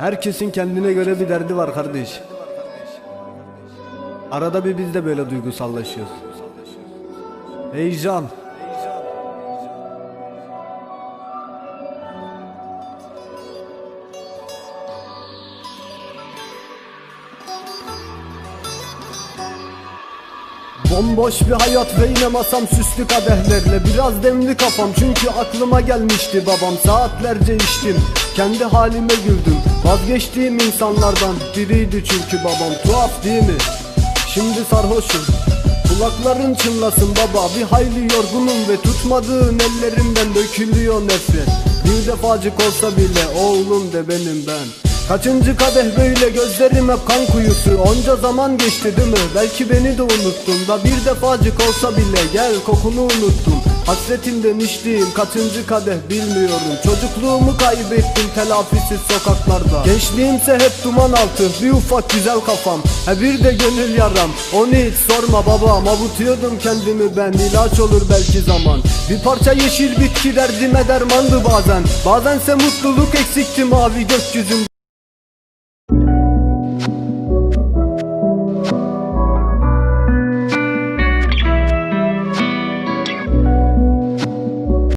Herkesin kendine göre bir derdi var kardeş. Arada bir biz de böyle duygusallaşıyoruz. Heyecan. Bomboş bir hayat ve yine masam süslü kadehlerle. Biraz demli kafam çünkü aklıma gelmişti babam. Saatlerce içtim kendi halime güldüm. Vazgeçtiğim insanlardan biriydi çünkü babam. Tuhaf değil mi? Şimdi sarhoşum. Kulakların çınlasın baba. Bir hayli yorgunum ve tutmadığın ellerimden dökülüyor nefret. Bir defacık olsa bile oğlum de benim ben Kaçıncı kadeh böyle gözlerim hep kan kuyusu? Onca zaman geçti değil mi? Belki beni de unuttun Da bir defacık olsa bile gel kokunu unuttum. Hasretinden içtiğim kaçıncı kadeh bilmiyorum. Çocukluğumu kaybettim telafisiz sokaklarda. Gençliğimse hep duman altı bir ufak güzel kafam. He bir de gönül yaram. Onu hiç sorma babam Avutuyordum kendimi ben. İlaç olur belki zaman. Bir parça yeşil bitki derdime dermandı bazen. Bazense mutluluk eksikti mavi gökyüzünde